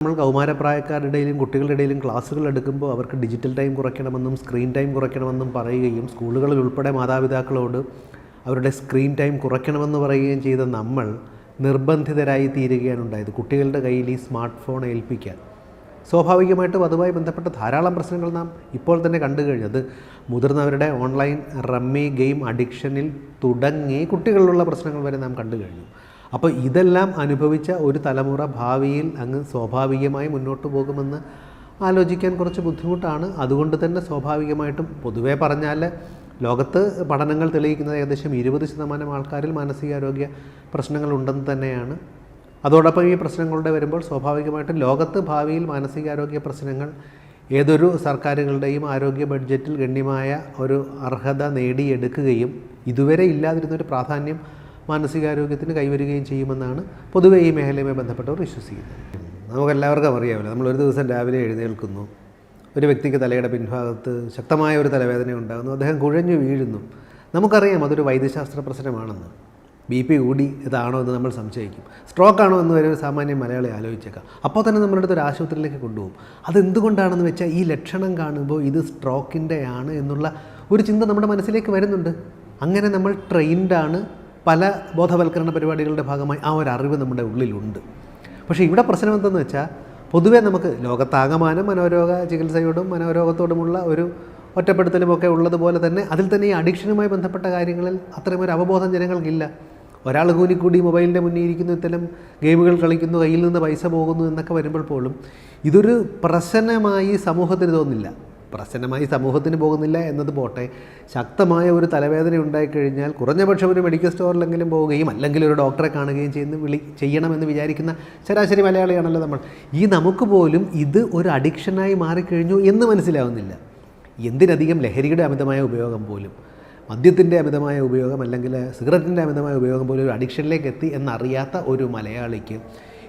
നമ്മൾ കൗമാരപ്രായക്കാരുടെ ഇടയിലും കുട്ടികളുടെ ഇടയിലും ക്ലാസ്സുകൾ എടുക്കുമ്പോൾ അവർക്ക് ഡിജിറ്റൽ ടൈം കുറയ്ക്കണമെന്നും സ്ക്രീൻ ടൈം കുറയ്ക്കണമെന്നും പറയുകയും സ്കൂളുകളിൽ ഉൾപ്പെടെ മാതാപിതാക്കളോട് അവരുടെ സ്ക്രീൻ ടൈം കുറയ്ക്കണമെന്ന് പറയുകയും ചെയ്ത നമ്മൾ നിർബന്ധിതരായി തീരുകയാണ് ഉണ്ടായത്. കുട്ടികളുടെ കയ്യിൽ ഈ സ്മാർട്ട് ഫോൺ ഏൽപ്പിക്കാൻ. സ്വാഭാവികമായിട്ടും അതുമായി ബന്ധപ്പെട്ട ധാരാളം പ്രശ്നങ്ങൾ നാം ഇപ്പോൾ തന്നെ കണ്ടു കഴിഞ്ഞത് മുതിർന്നവരുടെ ഓൺലൈൻ റമ്മി ഗെയിം അഡിക്ഷനിൽ തുടങ്ങി കുട്ടികളിലുള്ള പ്രശ്നങ്ങൾ വരെ നാം കണ്ടു കഴിഞ്ഞു. അപ്പോൾ ഇതെല്ലാം അനുഭവിച്ച ഒരു തലമുറ ഭാവിയിൽ അങ്ങ് സ്വാഭാവികമായി മുന്നോട്ട് പോകുമെന്ന് ആലോചിക്കാൻ കുറച്ച് ബുദ്ധിമുട്ടാണ്. അതുകൊണ്ട് തന്നെ സ്വാഭാവികമായിട്ടും പൊതുവേ പറഞ്ഞാൽ ലോകത്ത് പഠനങ്ങൾ തെളിയിക്കുന്നത് ഏകദേശം ഇരുപത് ശതമാനം ആൾക്കാരിൽ മാനസികാരോഗ്യ പ്രശ്നങ്ങളുണ്ടെന്ന് തന്നെയാണ്. അതോടൊപ്പം ഈ പ്രശ്നങ്ങളുടെ വരുമ്പോൾ സ്വാഭാവികമായിട്ടും ലോകത്ത് ഭാവിയിൽ മാനസികാരോഗ്യ പ്രശ്നങ്ങൾ ഏതൊരു സർക്കാരുകളുടെയും ആരോഗ്യ ബഡ്ജറ്റിൽ ഗണ്യമായ ഒരു അർഹത നേടിയെടുക്കുകയും ഇതുവരെ ഇല്ലാതിരുന്നൊരു പ്രാധാന്യം മാനസികാരോഗ്യത്തിന് കൈവരുകയും ചെയ്യുമെന്നാണ് പൊതുവെ ഈ മേഖലയുമായി ബന്ധപ്പെട്ടവർ വിശ്വസിക്കുന്നത്. നമുക്കെല്ലാവർക്കും അറിയാമല്ലോ നമ്മളൊരു ദിവസം രാവിലെ എഴുന്നേൽക്കുന്നു. ഒരു വ്യക്തിക്ക് തലയുടെ പിൻഭാഗത്ത് ശക്തമായ ഒരു തലവേദന ഉണ്ടാകുന്നു. അദ്ദേഹം കുഴഞ്ഞു വീഴുന്നു. നമുക്കറിയാം അതൊരു വൈദ്യശാസ്ത്ര പ്രശ്നമാണെന്ന്. ബി പി കൂടി ഇതാണോ എന്ന് നമ്മൾ സംശയിക്കും. സ്ട്രോക്ക് ആണോ എന്ന് വരെ ഒരു സാമാന്യ മലയാളി ആലോചിച്ചേക്കാം. അപ്പോൾ തന്നെ നമ്മുടെ അടുത്ത് ഒരു ആശുപത്രിയിലേക്ക് കൊണ്ടുപോകും. അതെന്തുകൊണ്ടാണെന്ന് വെച്ചാൽ ഈ ലക്ഷണം കാണുമ്പോൾ ഇത് സ്ട്രോക്കിന്റെ ആണ് എന്നുള്ള ഒരു ചിന്ത നമ്മുടെ മനസ്സിലേക്ക് വരുന്നുണ്ട്. അങ്ങനെ നമ്മൾ ട്രെയിൻഡാണ് പല ബോധവൽക്കരണ പരിപാടികളുടെ ഭാഗമായി ആ ഒരു അറിവ് നമ്മുടെ ഉള്ളിലുണ്ട്. പക്ഷേ ഇവിടെ പ്രശ്നം എന്തെന്ന് വെച്ചാൽ പൊതുവേ നമുക്ക് ലോകത്താകമാനം മനോരോഗ ചികിത്സയോടും മനോരോഗത്തോടുമുള്ള ഒരു ഒറ്റപ്പെടുത്തലുമൊക്കെ ഉള്ളതുപോലെ തന്നെ അതിൽ തന്നെ ഈ അഡിക്ഷനുമായി ബന്ധപ്പെട്ട കാര്യങ്ങളിൽ അത്രയും ഒരു അവബോധം ജനങ്ങൾക്കില്ല. ഒരാൾ കൂനിക്കൂടി മൊബൈലിന്റെ മുന്നിൽ ഇരിക്കുന്നു ഇത്തരം ഗെയിമുകൾ കളിക്കുന്നു കയ്യിൽ നിന്ന് പൈസ പോകുന്നു എന്നൊക്കെ വരുമ്പോൾ പോലും ഇതൊരു പ്രശ്നമായി സമൂഹത്തിന് തോന്നില്ല. പ്രശ്നമായി സമൂഹത്തിന് പോകുന്നില്ല എന്നത് പോട്ടെ. ശക്തമായ ഒരു തലവേദന ഉണ്ടായിക്കഴിഞ്ഞാൽ കുറഞ്ഞ പക്ഷം ഒരു മെഡിക്കൽ സ്റ്റോറിലെങ്കിലും പോവുകയും അല്ലെങ്കിൽ ഒരു ഡോക്ടറെ കാണുകയും ചെയ്യുന്ന വിളി ചെയ്യണമെന്ന് വിചാരിക്കുന്ന ശരാശരി മലയാളിയാണല്ലോ നമ്മൾ. ഈ നമുക്ക് പോലും ഇത് ഒരു അഡിക്ഷനായി മാറിക്കഴിഞ്ഞു എന്ന് മനസ്സിലാവുന്നില്ല. എന്തിനധികം ലഹരിയുടെ അമിതമായ ഉപയോഗം പോലും. മദ്യത്തിന്റെ അമിതമായ ഉപയോഗം അല്ലെങ്കിൽ സിഗരറ്റിന്റെ അമിതമായ ഉപയോഗം പോലും ഒരു അഡിക്ഷനിലേക്ക് എത്തി എന്നറിയാത്ത ഒരു മലയാളിക്ക്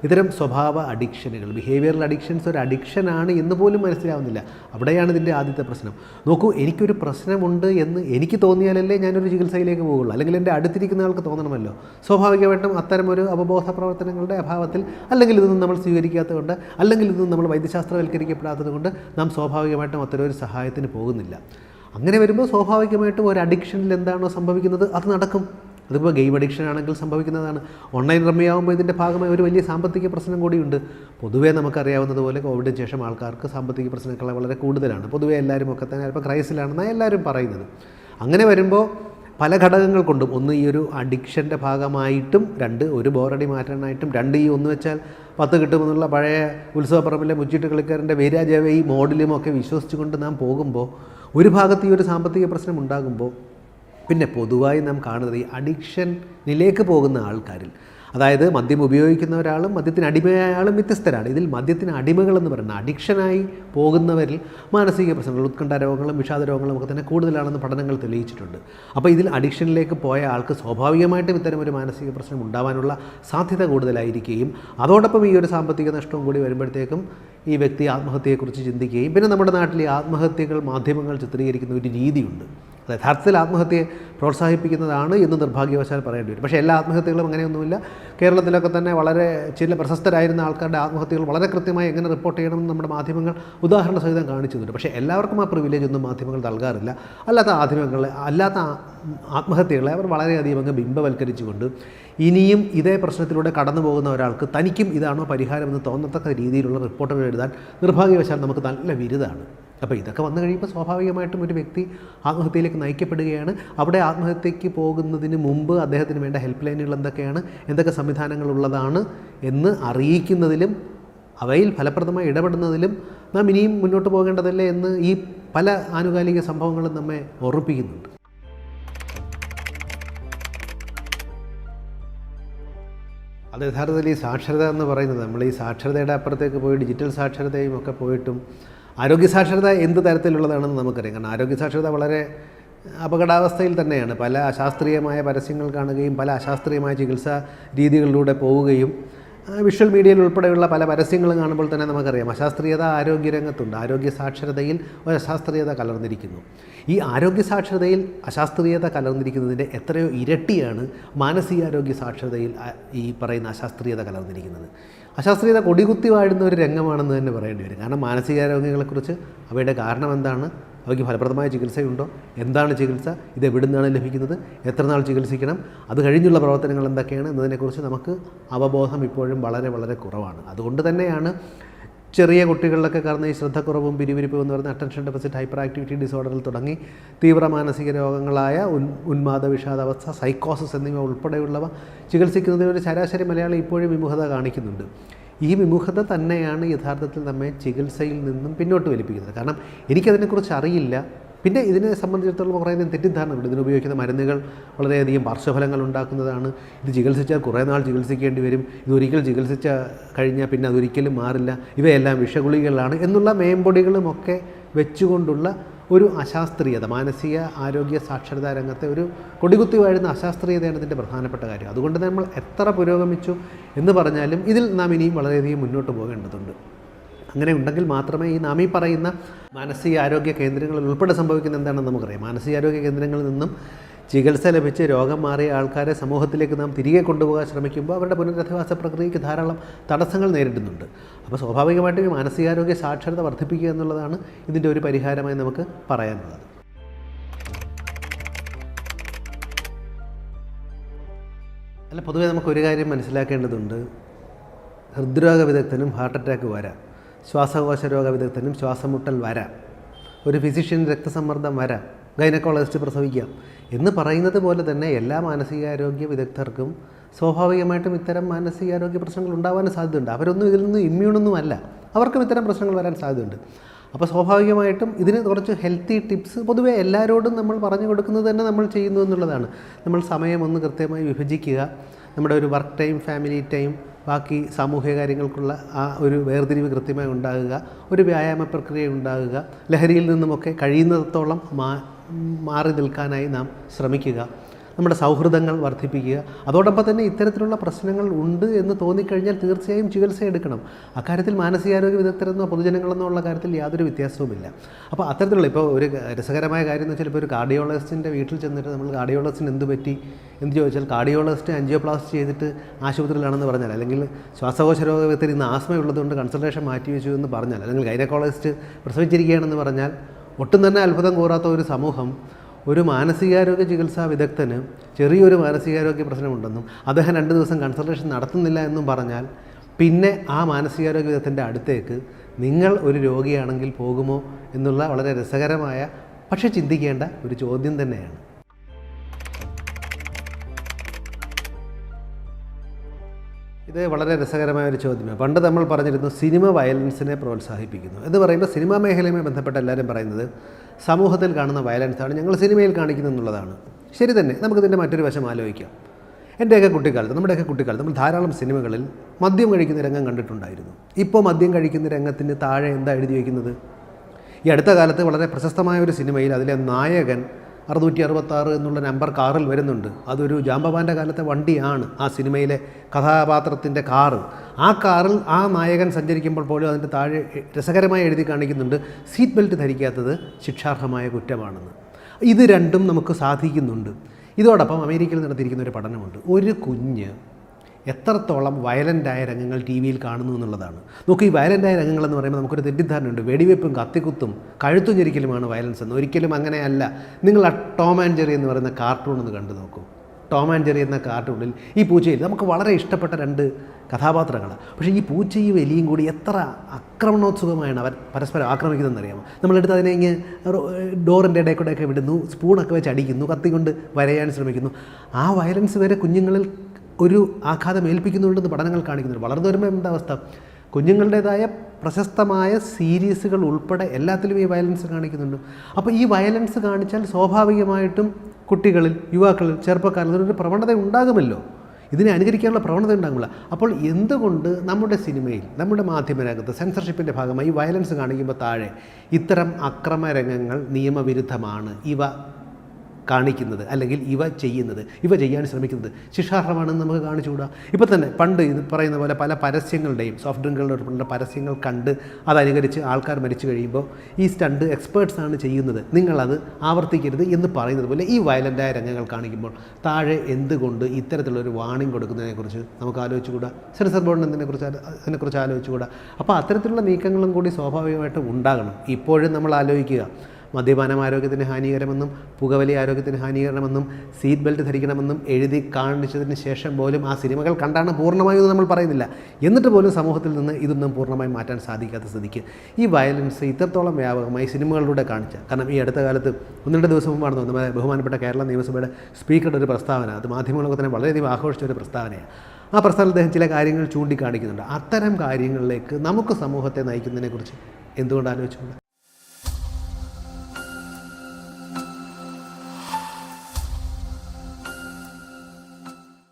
ഇത്തരം സ്വഭാവ അഡിക്ഷനുകൾ ബിഹേവിയറൽ അഡിക്ഷൻസ് ഒരു അഡിക്ഷൻ ആണ് എന്ന് പോലും മനസ്സിലാവുന്നില്ല. അവിടെയാണ് ഇതിന്റെ ആദ്യത്തെ പ്രശ്നം. നോക്കൂ എനിക്കൊരു പ്രശ്നമുണ്ട് എന്ന് എനിക്ക് തോന്നിയാലല്ലേ ഞാനൊരു ചികിത്സയിലേക്ക് പോകുള്ളൂ അല്ലെങ്കിൽ എന്റെ അടുത്തിരിക്കുന്ന ആൾക്ക് തോന്നണമല്ലോ. സ്വാഭാവികമായിട്ടും അത്തരം ഒരു അവബോധ പ്രവർത്തനങ്ങളുടെ അഭാവത്തിൽ അല്ലെങ്കിൽ ഇതൊന്നും നമ്മൾ സ്വീകരിക്കാത്തതുകൊണ്ട് അല്ലെങ്കിൽ ഇതൊന്നും നമ്മൾ വൈദ്യശാസ്ത്രവൽക്കരിക്കപ്പെടാത്തതുകൊണ്ട് നാം സ്വാഭാവികമായിട്ടും അത്തരം ഒരു സഹായത്തിന് പോകുന്നില്ല. അങ്ങനെ വരുമ്പോൾ സ്വാഭാവികമായിട്ടും ഒരു അഡിക്ഷനിൽ എന്താണോ സംഭവിക്കുന്നത് അത് നടക്കും. അതിപ്പോൾ ഗെയിം അഡിക്ഷൻ ആണെങ്കിൽ സംഭവിക്കുന്നതാണ്. ഓൺലൈൻ റമ്മിയാവുമ്പോൾ ഇതിന്റെ ഭാഗമായി ഒരു വലിയ സാമ്പത്തിക പ്രശ്നം കൂടിയുണ്ട്. പൊതുവേ നമുക്കറിയാവുന്നതുപോലെ കോവിഡിന് ശേഷം ആൾക്കാർക്ക് സാമ്പത്തിക പ്രശ്നങ്ങൾ വളരെ കൂടുതലാണ്. പൊതുവേ എല്ലാവരും ഒക്കെ തന്നെ ഇപ്പോൾ ക്രൈസിലാണെന്നാണ് എല്ലാവരും പറയുന്നത്. അങ്ങനെ വരുമ്പോൾ പല ഘടകങ്ങൾ കൊണ്ടും ഒന്ന് ഈ ഒരു അഡിക്ഷന്റെ ഭാഗമായിട്ടും രണ്ട് ഒരു ബോറടി മാറ്റാനായിട്ടും രണ്ട് ഈ ഒന്ന് വെച്ചാൽ പത്ത് കിട്ടുമെന്നുള്ള പഴയ ഉത്സവപ്പറമ്പിലെ മുച്ചിട്ട് കളിക്കാരന്റെ വേരാജവ ഈ മോഡലും ഒക്കെ വിശ്വസിച്ചുകൊണ്ട് നാം പോകുമ്പോൾ ഒരു ഭാഗത്ത് ഈ ഒരു സാമ്പത്തിക പ്രശ്നം ഉണ്ടാകുമ്പോൾ പിന്നെ പൊതുവായി നാം കാണുന്നത് ഈ അഡിക്ഷനിലേക്ക് പോകുന്ന ആൾക്കാരിൽ. അതായത് മദ്യം ഉപയോഗിക്കുന്ന ഒരാളും മദ്യത്തിന് അടിമയായ ആളും വ്യത്യസ്തരാണ്. ഇതിൽ മദ്യത്തിന് അടിമകളെന്ന് പറയുന്ന അഡിക്ഷനായി പോകുന്നവരിൽ മാനസിക പ്രശ്നങ്ങൾ ഉത്കണ്ഠ രോഗങ്ങളും വിഷാദ രോഗങ്ങളും ഒക്കെ തന്നെ കൂടുതലാണെന്ന് പഠനങ്ങൾ തെളിയിച്ചിട്ടുണ്ട്. അപ്പോൾ ഇതിൽ അഡിക്ഷനിലേക്ക് പോയ ആൾക്ക് സ്വാഭാവികമായിട്ടും ഇത്തരം ഒരു മാനസിക പ്രശ്നം ഉണ്ടാവാനുള്ള സാധ്യത കൂടുതലായിരിക്കുകയും അതോടൊപ്പം ഈ ഒരു സാമ്പത്തിക നഷ്ടവും കൂടി വരുമ്പോഴത്തേക്കും ഈ വ്യക്തി ആത്മഹത്യയെക്കുറിച്ച് ചിന്തിക്കുകയും പിന്നെ നമ്മുടെ നാട്ടിൽ ആത്മഹത്യകൾ മാധ്യമങ്ങൾ ചിത്രീകരിക്കുന്ന ഒരു രീതിയുണ്ട്. യഥാർത്ഥത്തിൽ ആത്മഹത്യയെ പ്രോത്സാഹിപ്പിക്കുന്നതാണ് എന്ന് നിർഭാഗ്യവശാൽ പറയേണ്ടി വരും. പക്ഷേ എല്ലാ ആത്മഹത്യകളും അങ്ങനെയൊന്നുമില്ല. കേരളത്തിലൊക്കെ തന്നെ വളരെ ചില പ്രശസ്തരായിരുന്ന ആൾക്കാരുടെ ആത്മഹത്യകൾ വളരെ കൃത്യമായി എങ്ങനെ റിപ്പോർട്ട് ചെയ്യണമെന്ന് നമ്മുടെ മാധ്യമങ്ങൾ ഉദാഹരണ സഹിതം കാണിച്ചു തരും പക്ഷേ എല്ലാവർക്കും ആ പ്രിവിലേജ് ഒന്നും മാധ്യമങ്ങൾ നൽകാറില്ല. അല്ലാത്ത മാധ്യമങ്ങളെ അല്ലാത്ത ആത്മഹത്യകളെ അവർ വളരെയധികം അങ്ങ് ബിംബവൽക്കരിച്ചുകൊണ്ട് ഇനിയും ഇതേ പ്രശ്നത്തിലൂടെ കടന്നു പോകുന്ന ഒരാൾക്ക് തനിക്കും ഇതാണോ പരിഹാരമെന്ന് തോന്നത്തക്ക രീതിയിലുള്ള റിപ്പോർട്ടുകൾ എഴുതാൻ നിർഭാഗ്യവശാൽ നമുക്ക് നല്ല വിരുദാണ് അപ്പോൾ ഇതൊക്കെ വന്നു കഴിയുമ്പോൾ സ്വാഭാവികമായിട്ടും ഒരു വ്യക്തി ആത്മഹത്യയിലേക്ക് നയിക്കപ്പെടുകയാണ്. അവിടെ ആത്മഹത്യയ്ക്ക് പോകുന്നതിന് മുമ്പ് അദ്ദേഹത്തിന് വേണ്ട ഹെൽപ്പ് ലൈനുകൾ എന്തൊക്കെയാണ്? എന്തൊക്കെ സംവിധാനങ്ങളുള്ളതാണ് എന്ന് അറിയിക്കുന്നതിലും അവയിൽ ഫലപ്രദമായി ഇടപെടുന്നതിലും നാം ഇനിയും മുന്നോട്ട് പോകേണ്ടതല്ലേ എന്ന് ഈ പല ആനുകാലിക സംഭവങ്ങളും നമ്മെ ഓർമ്മിപ്പിക്കുന്നുണ്ട്. അത് യഥാർത്ഥത്തിൽ ഈ സാക്ഷരത എന്ന് പറയുന്നത് നമ്മൾ ഈ സാക്ഷരതയുടെ അപ്പുറത്തേക്ക് പോയി ഡിജിറ്റൽ സാക്ഷരതയും ഒക്കെ പോയിട്ടും ആരോഗ്യ സാക്ഷരത എന്ത് തരത്തിലുള്ളതാണെന്ന് നമുക്കറിയാം. കാരണം ആരോഗ്യ സാക്ഷരത വളരെ അപകടാവസ്ഥയിൽ തന്നെയാണ്. പല അശാസ്ത്രീയമായ പരസ്യങ്ങൾ കാണുകയും പല അശാസ്ത്രീയമായ ചികിത്സാ രീതികളിലൂടെ പോവുകയും വിഷ്വൽ മീഡിയയിൽ ഉൾപ്പെടെയുള്ള പല പരസ്യങ്ങളും കാണുമ്പോൾ തന്നെ നമുക്കറിയാം അശാസ്ത്രീയത ആരോഗ്യ രംഗത്തുണ്ട് ആരോഗ്യ സാക്ഷരതയിൽ ഒരു അശാസ്ത്രീയത കലർന്നിരിക്കുന്നു. ഈ ആരോഗ്യ സാക്ഷരതയിൽ അശാസ്ത്രീയത കലർന്നിരിക്കുന്നതിന്റെ എത്രയോ ഇരട്ടിയാണ് മാനസികാരോഗ്യ സാക്ഷരതയിൽ ഈ പറയുന്ന അശാസ്ത്രീയത കലർന്നിരിക്കുന്നത്. അശാസ്ത്രീയത കൊടികുത്തി വാഴുന്ന ഒരു രംഗമാണെന്ന് തന്നെ പറയേണ്ടി വരും. കാരണം മാനസികാരോഗ്യങ്ങളെക്കുറിച്ച് അവയുടെ കാരണം എന്താണ്? അവയ്ക്ക് ഫലപ്രദമായ ചികിത്സയുണ്ടോ? എന്താണ് ചികിത്സ? ഇത് എവിടെ നിന്നാണ് ലഭിക്കുന്നത്? എത്ര നാൾ ചികിത്സിക്കണം? അത് കഴിഞ്ഞുള്ള പ്രവർത്തനങ്ങൾ എന്തൊക്കെയാണ്? എന്നതിനെക്കുറിച്ച് നമുക്ക് അവബോധം ഇപ്പോഴും വളരെ വളരെ കുറവാണ്. അതുകൊണ്ട് തന്നെയാണ് ചെറിയ കുട്ടികളിലൊക്കെ കാരണം ഈ ശ്രദ്ധക്കുറവും പിരിവിരിപ്പും എന്ന് പറയുന്ന അറ്റൻഷൻ ഡെഫിസിറ്റ് ഹൈപ്പർ ആക്ടിവിറ്റി ഡിസോർഡറിൽ തുടങ്ങി. തീവ്ര മാനസിക രോഗങ്ങളായ ഉൻ ഉന്മാദ വിഷാദാവസ്ഥ സൈക്കോസിസ് എന്നിവ ഉൾപ്പെടെയുള്ളവ ചികിത്സിക്കുന്നതിന് ഒരു ശരാശരി മലയാളി ഇപ്പോഴും വിമുഖത കാണിക്കുന്നുണ്ട്. ഈ വിമുഖത തന്നെയാണ് യഥാർത്ഥത്തിൽ നമ്മെ ചികിത്സയിൽ നിന്നും പിന്നോട്ട് വലിപ്പിക്കുന്നത്. കാരണം എനിക്കതിനെക്കുറിച്ച് അറിയില്ല. പിന്നെ ഇതിനെ സംബന്ധിച്ചിടത്തോളം കുറേ അധികം തെറ്റിദ്ധാരണകളുണ്ട്. ഇതിന് ഉപയോഗിക്കുന്ന മരുന്നുകൾ വളരെയധികം പാർശ്വഫലങ്ങൾ ഉണ്ടാക്കുന്നതാണ്. ഇത് ചികിത്സിച്ചാൽ കുറേ നാൾ ചികിത്സിക്കേണ്ടി വരും. ഇതൊരിക്കൽ ചികിത്സിച്ച കഴിഞ്ഞാൽ പിന്നെ അതൊരിക്കലും മാറില്ല. ഇവയെല്ലാം വിഷഗുളികളാണ് എന്നുള്ള മേമ്പൊടികളുമൊക്കെ വെച്ചുകൊണ്ടുള്ള ഒരു അശാസ്ത്രീയത മാനസിക ആരോഗ്യ സാക്ഷരതാ രംഗത്തെ ഒരു കൊടികുത്തി വാഴുന്ന അശാസ്ത്രീയതയാണ് ഇതിന്റെ പ്രധാനപ്പെട്ട കാര്യം. അതുകൊണ്ട് നമ്മൾ എത്ര പുരോഗമിച്ചു എന്ന് പറഞ്ഞാലും ഇതിൽ നാം ഇനിയും വളരെയധികം മുന്നോട്ട് പോകേണ്ടതുണ്ട്. അങ്ങനെ ഉണ്ടെങ്കിൽ മാത്രമേ ഈ നാം ഈ പറയുന്ന മാനസികാരോഗ്യ കേന്ദ്രങ്ങളിൽ ഉൾപ്പെടെ സംഭവിക്കുന്ന എന്താണെന്ന് നമുക്കറിയാം. മാനസികാരോഗ്യ കേന്ദ്രങ്ങളിൽ നിന്നും ചികിത്സ ലഭിച്ച് രോഗം മാറിയ ആൾക്കാരെ സമൂഹത്തിലേക്ക് നാം തിരികെ കൊണ്ടുപോകാൻ ശ്രമിക്കുമ്പോൾ അവരുടെ പുനരധിവാസ പ്രക്രിയയ്ക്ക് ധാരാളം തടസ്സങ്ങൾ നേരിടുന്നുണ്ട്. അപ്പോൾ സ്വാഭാവികമായിട്ടും ഈ മാനസികാരോഗ്യ സാക്ഷരത വർദ്ധിപ്പിക്കുക എന്നുള്ളതാണ് ഇതിന്റെ ഒരു പരിഹാരമായി നമുക്ക് പറയാനുള്ളത്. അല്ല പൊതുവേ നമുക്കൊരു കാര്യം മനസ്സിലാക്കേണ്ടതുണ്ട്. ഹൃദ്രോഗ വിദഗ്ധനും ഹാർട്ട് അറ്റാക്ക് വരാം ശ്വാസകോശ രോഗ വിദഗ്ധനും ശ്വാസമുട്ടൽ വരാം. ഒരു ഫിസിഷ്യൻ രക്തസമ്മർദ്ദം വരാം. ഗൈനക്കോളജിസ്റ്റ് പ്രസവിക്കാം. എന്ന് പറയുന്നത് പോലെ തന്നെ എല്ലാ മാനസികാരോഗ്യ വിദഗ്ധർക്കും സ്വാഭാവികമായിട്ടും ഇത്തരം മാനസികാരോഗ്യ പ്രശ്നങ്ങൾ ഉണ്ടാവാൻ സാധ്യതയുണ്ട്. അവരൊന്നും ഇതിൽ നിന്ന് ഇമ്മ്യൂണൊന്നും അല്ല. അവർക്കും ഇത്തരം പ്രശ്നങ്ങൾ വരാൻ സാധ്യതയുണ്ട്. അപ്പോൾ സ്വാഭാവികമായിട്ടും ഇതിന് കുറച്ച് ഹെൽത്തി ടിപ്സ് പൊതുവേ എല്ലാവരോടും നമ്മൾ പറഞ്ഞു കൊടുക്കുന്നത് തന്നെ നമ്മൾ ചെയ്യുന്നു എന്നുള്ളതാണ്. നമ്മൾ സമയം ഒന്ന് കൃത്യമായി വിഭജിക്കുക. നമ്മുടെ ഒരു വർക്ക് ടൈം ഫാമിലി ടൈം ബാക്കി സാമൂഹിക കാര്യങ്ങൾക്കുള്ള ആ ഒരു വേർതിരിവ് കൃത്യമായി ഉണ്ടാകുക ഒരു വ്യായാമ പ്രക്രിയ ഉണ്ടാകുക ലഹരിയിൽ നിന്നുമൊക്കെ കഴിയുന്നിടത്തോളം മാറി നിൽക്കാനായി നാം ശ്രമിക്കുക. നമ്മുടെ സൗഹൃദങ്ങൾ വർദ്ധിപ്പിക്കുക. അതോടൊപ്പം തന്നെ ഇത്തരത്തിലുള്ള പ്രശ്നങ്ങൾ ഉണ്ട് എന്ന് തോന്നിക്കഴിഞ്ഞാൽ തീർച്ചയായും ചികിത്സ എടുക്കണം. അക്കാര്യത്തിൽ മാനസികാരോഗ്യ വിദഗ്ധരെന്നോ പൊതുജനങ്ങളെന്നോ ഉള്ള കാര്യത്തിൽ യാതൊരു വ്യത്യാസവുമില്ല. അപ്പോൾ അത്തരത്തിലുള്ള ഇപ്പോൾ ഒരു രസകരമായ കാര്യം എന്ന് വെച്ചാൽ ഇപ്പോൾ ഒരു കാർഡിയോളജിസ്റ്റിന്റെ വീട്ടിൽ ചെന്നിട്ട് നമ്മൾ കാർഡിയോളജിസ്റ്റിന് എന്ത് പറ്റി എന്ന് ചോദിച്ചാൽ കാർഡിയോളജിസ്റ്റ് ആൻജിയോപ്ലാസ്റ്റ് ചെയ്തിട്ട് ആശുപത്രിയിലാണെന്ന് പറഞ്ഞാൽ അല്ലെങ്കിൽ ശ്വാസകോശ രോഗ വിദഗ്ധർ ഇന്ന് ആസ്മയുള്ളതുകൊണ്ട് കൺസൾട്ടേഷൻ മാറ്റി വെച്ചു എന്ന് പറഞ്ഞാൽ അല്ലെങ്കിൽ ഗൈനക്കോളജിസ്റ്റ് പ്രസവിച്ചിരിക്കുകയാണെന്ന് പറഞ്ഞാൽ ഒട്ടും തന്നെ അത്ഭുതം കൂറാത്ത ഒരു സമൂഹം ഒരു മാനസികാരോഗ്യ ചികിത്സാ വിദഗ്ധന് ചെറിയൊരു മാനസികാരോഗ്യ പ്രശ്നമുണ്ടെന്നും അദ്ദേഹം രണ്ട് ദിവസം കൺസൾട്ടേഷൻ നടത്തുന്നില്ല എന്നും പറഞ്ഞാൽ പിന്നെ ആ മാനസികാരോഗ്യ വിദഗ്ധന്റെ അടുത്തേക്ക് നിങ്ങൾ ഒരു രോഗിയാണെങ്കിൽ പോകുമോ എന്നുള്ള വളരെ രസകരമായ പക്ഷെ ചിന്തിക്കേണ്ട ഒരു ചോദ്യം തന്നെയാണ്. ഇത് വളരെ രസകരമായ ഒരു ചോദ്യമാണ്. പണ്ട് നമ്മൾ പറഞ്ഞിരുന്നു സിനിമ വയലൻസിനെ പ്രോത്സാഹിപ്പിക്കുന്നു. എന്ന് പറയുമ്പോൾ സിനിമാ മേഖലയുമായി ബന്ധപ്പെട്ട എല്ലാവരും പറയുന്നത് സമൂഹത്തിൽ കാണുന്ന വയലൻസാണ് ഞങ്ങൾ സിനിമയിൽ കാണിക്കുന്നത് എന്നുള്ളതാണ്. ശരി തന്നെ നമുക്കിതിന്റെ മറ്റൊരു വശം ആലോചിക്കാം. എന്റെയൊക്കെ കുട്ടിക്കാലത്ത് നമ്മുടെയൊക്കെ കുട്ടിക്കാലത്ത് നമ്മൾ ധാരാളം സിനിമകളിൽ മദ്യം കഴിക്കുന്ന രംഗം കണ്ടിട്ടുണ്ടായിരുന്നു. ഇപ്പോൾ മദ്യം കഴിക്കുന്ന രംഗത്തിന് താഴെ എന്താ എഴുതി വയ്ക്കുന്നത് ഈ അടുത്ത കാലത്ത് വളരെ പ്രശസ്തമായ ഒരു സിനിമയിൽ അതിലെ നായകൻ അറുന്നൂറ്റി അറുപത്താറ് എന്നുള്ള നമ്പർ കാറിൽ വരുന്നുണ്ട്. അതൊരു ജാമ്പവാന്റെ കാലത്തെ വണ്ടിയാണ്. ആ സിനിമയിലെ കഥാപാത്രത്തിന്റെ കാറ്. ആ കാറിൽ ആ നായകൻ സഞ്ചരിക്കുമ്പോൾ പോലും അതിന്റെ താഴെ രസകരമായി എഴുതി കാണിക്കുന്നുണ്ട് സീറ്റ് ബെൽറ്റ് ധരിക്കാത്തത് ശിക്ഷാർഹമായ കുറ്റമാണെന്ന്. ഇത് രണ്ടും നമുക്ക് സാധിക്കുന്നുണ്ട്. ഇതോടൊപ്പം അമേരിക്കയിൽ നടത്തിയിരിക്കുന്ന ഒരു പഠനമുണ്ട്. ഒരു കുഞ്ഞ് എത്രത്തോളം വയലന്റായ രംഗങ്ങൾ ടി വിയിൽ കാണുന്നു എന്നുള്ളതാണ്. നോക്കൂ ഈ വയലന്റായ രംഗങ്ങളെന്ന് പറയുമ്പോൾ നമുക്കൊരു തെറ്റിദ്ധാരണയുണ്ട്. വെടിവെപ്പും കത്തിക്കുത്തും കഴുത്തും ഞെരിക്കലുമാണ് വയലൻസ് എന്ന്. ഒരിക്കലും അങ്ങനെയല്ല. നിങ്ങൾ ആ ടോം ആൻഡ് ജെറി എന്ന് പറയുന്ന കാർട്ടൂൺ ഒന്ന് കണ്ടു നോക്കൂ. ടോം ആൻഡ് ജെറി എന്ന കാർട്ടൂണിൽ ഈ പൂച്ചയിൽ നമുക്ക് വളരെ ഇഷ്ടപ്പെട്ട രണ്ട് കഥാപാത്രങ്ങളാണ്. പക്ഷേ ഈ പൂച്ചയും എലിയും കൂടി എത്ര ആക്രമണോത്സുകമായാണ് അവർ പരസ്പരം ആക്രമിക്കുന്നതെന്ന് അറിയാമോ നമ്മളെടുത്ത് അതിനെ ഇങ്ങ് ഡോറിന്റെ ഇടയിൽ കൂടെയൊക്കെ വിടുന്നു സ്പൂണൊക്കെ വെച്ച് അടിക്കുന്നു കത്തിക്കൊണ്ട് വരയാൻ ശ്രമിക്കുന്നു. ആ വയലൻസ് വരെ കുഞ്ഞുങ്ങളിൽ ഒരു ആഘാതം ഏൽപ്പിക്കുന്നുണ്ടെന്ന് പഠനങ്ങൾ കാണിക്കുന്നുണ്ട്. വളർന്നു വരുമ്പോൾ എന്താ അവസ്ഥ? കുഞ്ഞുങ്ങളുടേതായ പ്രശസ്തമായ സീരീസുകൾ ഉൾപ്പെടെ എല്ലാത്തിലും ഈ വയലൻസ് കാണിക്കുന്നുണ്ട്. അപ്പോൾ ഈ വയലൻസ് കാണിച്ചാൽ സ്വാഭാവികമായിട്ടും കുട്ടികളിൽ യുവാക്കളിൽ ചെറുപ്പക്കാരിൽ ഒരു പ്രവണത ഉണ്ടാകുമല്ലോ. ഇതിനെ അനുകരിക്കാനുള്ള പ്രവണത ഉണ്ടാകില്ല അപ്പോൾ എന്തുകൊണ്ട് നമ്മുടെ സിനിമയിൽ നമ്മുടെ മാധ്യമരംഗത്ത് സെൻസർഷിപ്പിന്റെ ഭാഗമായി വയലൻസ് കാണിക്കുമ്പോൾ താഴെ ഇത്തരം അക്രമരംഗങ്ങൾ നിയമവിരുദ്ധമാണ്? ഇവ കാണിക്കുന്നത് അല്ലെങ്കിൽ ഇവ ചെയ്യുന്നത് ഇവ ചെയ്യാൻ ശ്രമിക്കുന്നത് ശിക്ഷാർഹമാണെന്ന് നമുക്ക് കാണിച്ചുകൂടാ? ഇപ്പോൾ തന്നെ പണ്ട് ഇത് പറയുന്ന പോലെ പല പരസ്യങ്ങളുടെയും സോഫ്റ്റ് ഡ്രിങ്കുകളുടെ പരസ്യങ്ങൾ കണ്ട് അതനുകരിച്ച് ആൾക്കാർ മരിച്ചു കഴിയുമ്പോൾ ഈ സ്റ്റണ്ട് എക്സ്പേർട്സ് ആണ് ചെയ്യുന്നത്. നിങ്ങളത് ആവർത്തിക്കരുത് എന്ന് പറയുന്നത് പോലെ ഈ വയലന്റായ രംഗങ്ങൾ കാണിക്കുമ്പോൾ താഴെ എന്തുകൊണ്ട് ഇത്തരത്തിലുള്ളൊരു വാണിംഗ് കൊടുക്കുന്നതിനെക്കുറിച്ച് നമുക്ക് ആലോചിച്ചുകൂടാ? സെൻസർ ബോർഡിന് ഇതിനെക്കുറിച്ച് ആലോ- അതിനെക്കുറിച്ച് ആലോചിച്ചുകൂടാ? അപ്പോൾ അത്തരത്തിലുള്ള നീക്കങ്ങളും കൂടി സ്വാഭാവികമായിട്ടും ഉണ്ടാകണം. ഇപ്പോഴും നമ്മൾ ആലോചിക്കുക മദ്യപാനം ആരോഗ്യത്തിന് ഹാനികരമെന്നും പുകവലി ആരോഗ്യത്തിന് ഹാനികരമെന്നും സീറ്റ് ബെൽറ്റ് ധരിക്കണമെന്നും എഴുതി കാണിച്ചതിന് ശേഷം പോലും ആ സിനിമകൾ കണ്ടാണ് പൂർണമായും നമ്മൾ പറയുന്നില്ല. എന്നിട്ട് പോലും സമൂഹത്തിൽ നിന്ന് ഇതൊന്നും പൂർണമായും മാറ്റാൻ സാധിക്കാത്ത സ്ഥിതിക്ക്. ഈ വയലൻസ് ഇത്രത്തോളം വ്യാപകമായി സിനിമകളിലൂടെ കാണിച്ച. കാരണം ഈ അടുത്ത കാലത്ത് ഒന്ന് രണ്ട് ദിവസം മുമ്പാണ് തോന്നുന്നത് ബഹുമാനപ്പെട്ട കേരള നിയമസഭയുടെ സ്പീക്കറുടെ ഒരു പ്രസ്താവന അത് മാധ്യമങ്ങളൊക്കെ തന്നെ വളരെയധികം ആഘോഷിച്ച ഒരു പ്രസ്താവനയാണ്. ആ പ്രശ്നം അദ്ദേഹം ചില കാര്യങ്ങൾ ചൂണ്ടിക്കാണിക്കുന്നുണ്ട്. അത്തരം കാര്യങ്ങളിലേക്ക് നമുക്ക് സമൂഹത്തെ നയിക്കുന്നതിനെക്കുറിച്ച് എന്തുകൊണ്ട് ആലോചിച്ചുകൊണ്ട്